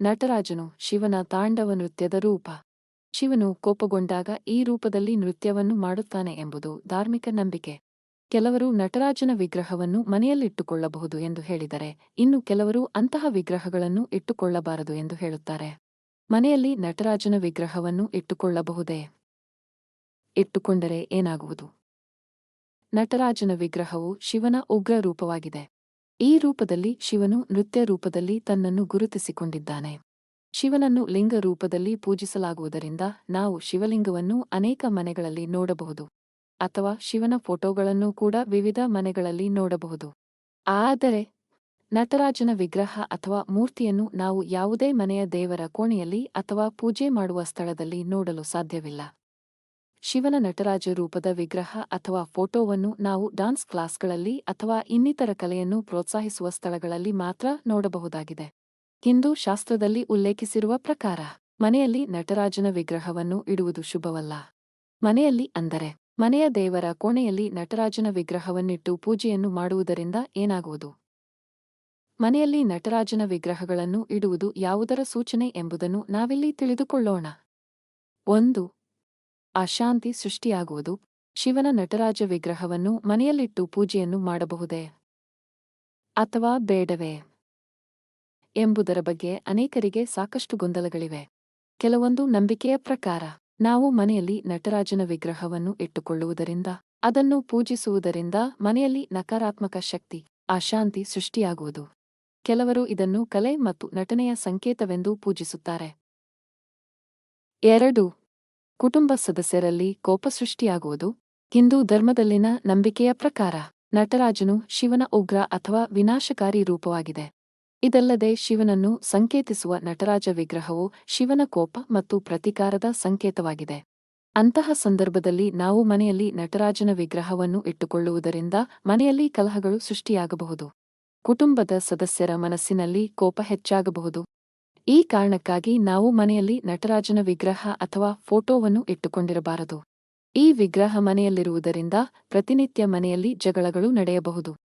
ನಟರಾಜನು ಶಿವನ ತಾಂಡವ ನೃತ್ಯದ ರೂಪ. ಶಿವನು ಕೋಪಗೊಂಡಾಗ ಈ ರೂಪದಲ್ಲಿ ನೃತ್ಯವನ್ನು ಮಾಡುತ್ತಾನೆ ಎಂಬುದು ಧಾರ್ಮಿಕ ನಂಬಿಕೆ. ಕೆಲವರು ನಟರಾಜನ ವಿಗ್ರಹವನ್ನು ಮನೆಯಲ್ಲಿಟ್ಟುಕೊಳ್ಳಬಹುದು ಎಂದು ಹೇಳಿದರೆ, ಇನ್ನು ಕೆಲವರು ಅಂತಹ ವಿಗ್ರಹಗಳನ್ನು ಇಟ್ಟುಕೊಳ್ಳಬಾರದು ಎಂದು ಹೇಳುತ್ತಾರೆ. ಮನೆಯಲ್ಲಿ ನಟರಾಜನ ವಿಗ್ರಹವನ್ನು ಇಟ್ಟುಕೊಳ್ಳಬಹುದೇ? ಇಟ್ಟುಕೊಂಡರೆ ಏನಾಗುವುದು? ನಟರಾಜನ ವಿಗ್ರಹವು ಶಿವನ ಉಗ್ರ ರೂಪವಾಗಿದೆ. ಈ ರೂಪದಲ್ಲಿ ಶಿವನು ನೃತ್ಯ ರೂಪದಲ್ಲಿ ತನ್ನನ್ನು ಗುರುತಿಸಿಕೊಂಡಿದ್ದಾನೆ. ಶಿವನನ್ನು ಲಿಂಗ ರೂಪದಲ್ಲಿ ಪೂಜಿಸಲಾಗುವುದರಿಂದ ನಾವು ಶಿವಲಿಂಗವನ್ನು ಅನೇಕ ಮನೆಗಳಲ್ಲಿ ನೋಡಬಹುದು. ಅಥವಾ ಶಿವನ ಫೋಟೋಗಳನ್ನು ಕೂಡ ವಿವಿಧ ಮನೆಗಳಲ್ಲಿ ನೋಡಬಹುದು. ಆದರೆ ನಟರಾಜನ ವಿಗ್ರಹ ಅಥವಾ ಮೂರ್ತಿಯನ್ನು ನಾವು ಯಾವುದೇ ಮನೆಯ ದೇವರ ಕೋಣೆಯಲ್ಲಿ ಅಥವಾ ಪೂಜೆ ಮಾಡುವ ಸ್ಥಳದಲ್ಲಿ ನೋಡಲು ಸಾಧ್ಯವಿಲ್ಲ. ಶಿವನ ನಟರಾಜ ರೂಪದ ವಿಗ್ರಹ ಅಥವಾ ಫೋಟೋವನ್ನು ನಾವು ಡಾನ್ಸ್ ಕ್ಲಾಸ್ಗಳಲ್ಲಿ ಅಥವಾ ಇನ್ನಿತರ ಕಲೆಯನ್ನು ಪ್ರೋತ್ಸಾಹಿಸುವ ಸ್ಥಳಗಳಲ್ಲಿ ಮಾತ್ರ ನೋಡಬಹುದಾಗಿದೆ. ಹಿಂದೂ ಶಾಸ್ತ್ರದಲ್ಲಿ ಉಲ್ಲೇಖಿಸಿರುವ ಪ್ರಕಾರ, ಮನೆಯಲ್ಲಿ ನಟರಾಜನ ವಿಗ್ರಹವನ್ನು ಇಡುವುದು ಶುಭವಲ್ಲ. ಮನೆಯಲ್ಲಿ ಅಂದರೆ, ಮನೆಯ ದೇವರ ಕೋಣೆಯಲ್ಲಿ ನಟರಾಜನ ವಿಗ್ರಹವನ್ನಿಟ್ಟು ಪೂಜೆಯನ್ನು ಮಾಡುವುದರಿಂದ ಏನಾಗುವುದು? ಮನೆಯಲ್ಲಿ ನಟರಾಜನ ವಿಗ್ರಹಗಳನ್ನು ಇಡುವುದು ಯಾವುದರ ಸೂಚನೆ ಎಂಬುದನ್ನು ನಾವಿಲ್ಲಿ ತಿಳಿದುಕೊಳ್ಳೋಣ. ಒಂದು ಅಶಾಂತಿ ಸೃಷ್ಟಿಯಾಗುವುದು ಶಿವನ ನಟರಾಜ ವಿಗ್ರಹವನ್ನು ಮನೆಯಲ್ಲಿಟ್ಟು ಪೂಜೆಯನ್ನು ಮಾಡಬಹುದೇ? ಅಥವಾ ಬೇಡವೇ? ಎಂಬುದರ ಬಗ್ಗೆ ಅನೇಕರಿಗೆ ಸಾಕಷ್ಟು ಗೊಂದಲಗಳಿವೆ. ಕೆಲವೊಂದು ನಂಬಿಕೆಯ ಪ್ರಕಾರ, ನಾವು ಮನೆಯಲ್ಲಿ ನಟರಾಜನ ವಿಗ್ರಹವನ್ನು ಇಟ್ಟುಕೊಳ್ಳುವುದರಿಂದ, ಅದನ್ನು ಪೂಜಿಸುವುದರಿಂದ ಮನೆಯಲ್ಲಿ ನಕಾರಾತ್ಮಕ ಶಕ್ತಿ, ಅಶಾಂತಿ ಸೃಷ್ಟಿಯಾಗುವುದು. ಕೆಲವರು ಇದನ್ನು ಕಲೆ ಮತ್ತು ನಟನೆಯ ಸಂಕೇತವೆಂದು ಪೂಜಿಸುತ್ತಾರೆ. ಎರಡು ಕುಟುಂಬ ಸದಸ್ಯರಲ್ಲಿ ಕೋಪ ಸೃಷ್ಟಿಯಾಗುವುದು, ಹಿಂದೂ ಧರ್ಮದಲ್ಲಿನ ನಂಬಿಕೆಯ ಪ್ರಕಾರ, ನಟರಾಜನು ಶಿವನ ಉಗ್ರ ಅಥವಾ ವಿನಾಶಕಾರಿ ರೂಪವಾಗಿದೆ. ಇದಲ್ಲದೆ ಶಿವನನ್ನು ಸಂಕೇತಿಸುವ ನಟರಾಜ ವಿಗ್ರಹವು ಶಿವನ ಕೋಪ ಮತ್ತು ಪ್ರತಿಕಾರದ ಸಂಕೇತವಾಗಿದೆ. ಅಂತಹ ಸಂದರ್ಭದಲ್ಲಿ ನಾವು ಮನೆಯಲ್ಲಿ ನಟರಾಜನ ವಿಗ್ರಹವನ್ನು ಇಟ್ಟುಕೊಳ್ಳುವುದರಿಂದ ಮನೆಯಲ್ಲಿ ಕಲಹಗಳು ಸೃಷ್ಟಿಯಾಗಬಹುದು. ಕುಟುಂಬದ ಸದಸ್ಯರ ಮನಸ್ಸಿನಲ್ಲಿ ಕೋಪ ಹೆಚ್ಚಾಗಬಹುದು. ಈ ಕಾರಣಕ್ಕಾಗಿ ನಾವು ಮನೆಯಲ್ಲಿ ನಟರಾಜನ ವಿಗ್ರಹ ಅಥವಾ ಫೋಟೋವನ್ನು ಇಟ್ಟುಕೊಂಡಿರಬಾರದು. ಈ ವಿಗ್ರಹ ಮನೆಯಲ್ಲಿರುವುದರಿಂದ ಪ್ರತಿನಿತ್ಯ ಮನೆಯಲ್ಲಿ ಜಗಳಗಳು ನಡೆಯಬಹುದು.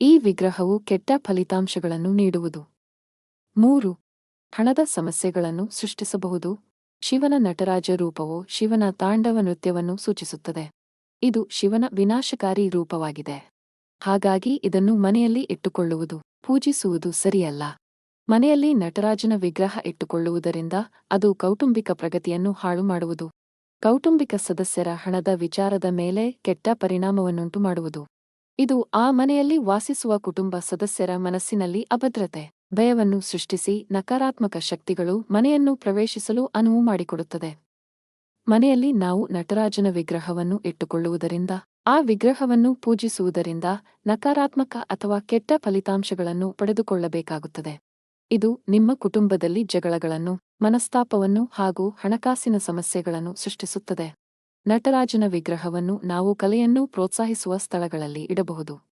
ಈ ವಿಗ್ರಹವು ಕೆಟ್ಟ ಫಲಿತಾಂಶಗಳನ್ನು ನೀಡುವುದು. ಮೂರು, ಹಣದ ಸಮಸ್ಯೆಗಳನ್ನು ಸೃಷ್ಟಿಸಬಹುದು. ಶಿವನ ನಟರಾಜ ರೂಪವು ಶಿವನ ತಾಂಡವ ನೃತ್ಯವನ್ನು ಸೂಚಿಸುತ್ತದೆ. ಇದು ಶಿವನ ವಿನಾಶಕಾರಿ ರೂಪವಾಗಿದೆ. ಹಾಗಾಗಿ ಇದನ್ನು ಮನೆಯಲ್ಲಿ ಇಟ್ಟುಕೊಳ್ಳುವುದು, ಪೂಜಿಸುವುದು ಸರಿಯಲ್ಲ. ಮನೆಯಲ್ಲಿ ನಟರಾಜನ ವಿಗ್ರಹ ಇಟ್ಟುಕೊಳ್ಳುವುದರಿಂದ ಅದು ಕೌಟುಂಬಿಕ ಪ್ರಗತಿಯನ್ನು ಹಾಳು ಮಾಡುವುದು. ಕೌಟುಂಬಿಕ ಸದಸ್ಯರ ಹಣದ ವಿಚಾರದ ಮೇಲೆ ಕೆಟ್ಟ ಪರಿಣಾಮವನ್ನುಂಟು ಮಾಡುವುದು ಇದು ಆ ಮನೆಯಲ್ಲಿ ವಾಸಿಸುವ ಕುಟುಂಬ ಸದಸ್ಯರ ಮನಸ್ಸಿನಲ್ಲಿ ಅಭದ್ರತೆ, ಭಯವನ್ನು ಸೃಷ್ಟಿಸಿ ನಕಾರಾತ್ಮಕ ಶಕ್ತಿಗಳು ಮನೆಯನ್ನು ಪ್ರವೇಶಿಸಲು ಅನುವು ಮಾಡಿಕೊಡುತ್ತದೆ. ಮನೆಯಲ್ಲಿ ನಾವು ನಟರಾಜನ ವಿಗ್ರಹವನ್ನು ಇಟ್ಟುಕೊಳ್ಳುವುದರಿಂದ, ಆ ವಿಗ್ರಹವನ್ನು ಪೂಜಿಸುವುದರಿಂದ ನಕಾರಾತ್ಮಕ ಅಥವಾ ಕೆಟ್ಟ ಫಲಿತಾಂಶಗಳನ್ನು ಪಡೆದುಕೊಳ್ಳಬೇಕಾಗುತ್ತದೆ. ಇದು ನಿಮ್ಮ ಕುಟುಂಬದಲ್ಲಿ ಜಗಳಗಳನ್ನು, ಮನಸ್ತಾಪವನ್ನು ಹಾಗೂ ಹಣಕಾಸಿನ ಸಮಸ್ಯೆಗಳನ್ನು ಸೃಷ್ಟಿಸುತ್ತದೆ. ನಟರಾಜನ ವಿಗ್ರಹವನ್ನು ನಾವು ಕಲೆಯನ್ನು ಪ್ರೋತ್ಸಾಹಿಸುವ ಸ್ಥಳಗಳಲ್ಲಿ ಇಡಬಹುದು.